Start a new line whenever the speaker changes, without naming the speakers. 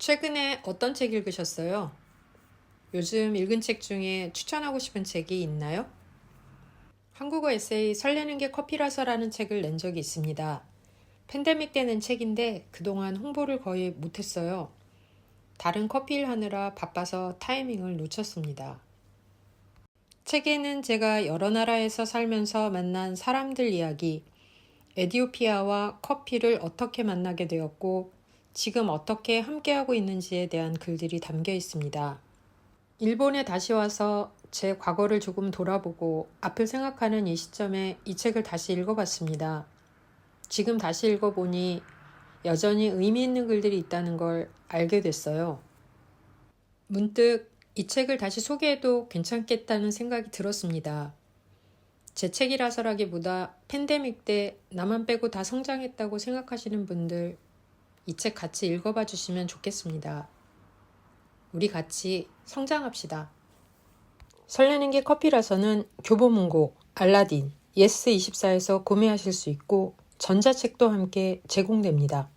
최근에 어떤 책 읽으셨어요? 요즘 읽은 책 중에 추천하고 싶은 책이 있나요? 한국어 에세이 설레는 게 커피라서라는 책을 낸 적이 있습니다. 팬데믹 때낸 책인데 그동안 홍보를 거의 못했어요. 다른 커피 일 하느라 바빠서 타이밍을 놓쳤습니다. 책에는 제가 여러 나라에서 살면서 만난 사람들 이야기, 에디오피아와 커피를 어떻게 만나게 되었고, 지금 어떻게 함께하고 있는지에 대한 글들이 담겨 있습니다. 일본에 다시 와서 제 과거를 조금 돌아보고 앞을 생각하는 이 시점에 이 책을 다시 읽어봤습니다. 지금 다시 읽어보니 여전히 의미 있는 글들이 있다는 걸 알게 됐어요. 문득 이 책을 다시 소개해도 괜찮겠다는 생각이 들었습니다. 제 책이라서라기보다 팬데믹 때 나만 빼고 다 성장했다고 생각하시는 분들 이 책 같이 읽어봐 주시면 좋겠습니다. 우리 같이 성장합시다. 설레는 게 커피라서는 교보문고, 알라딘, 예스24에서 구매하실 수 있고 전자책도 함께 제공됩니다.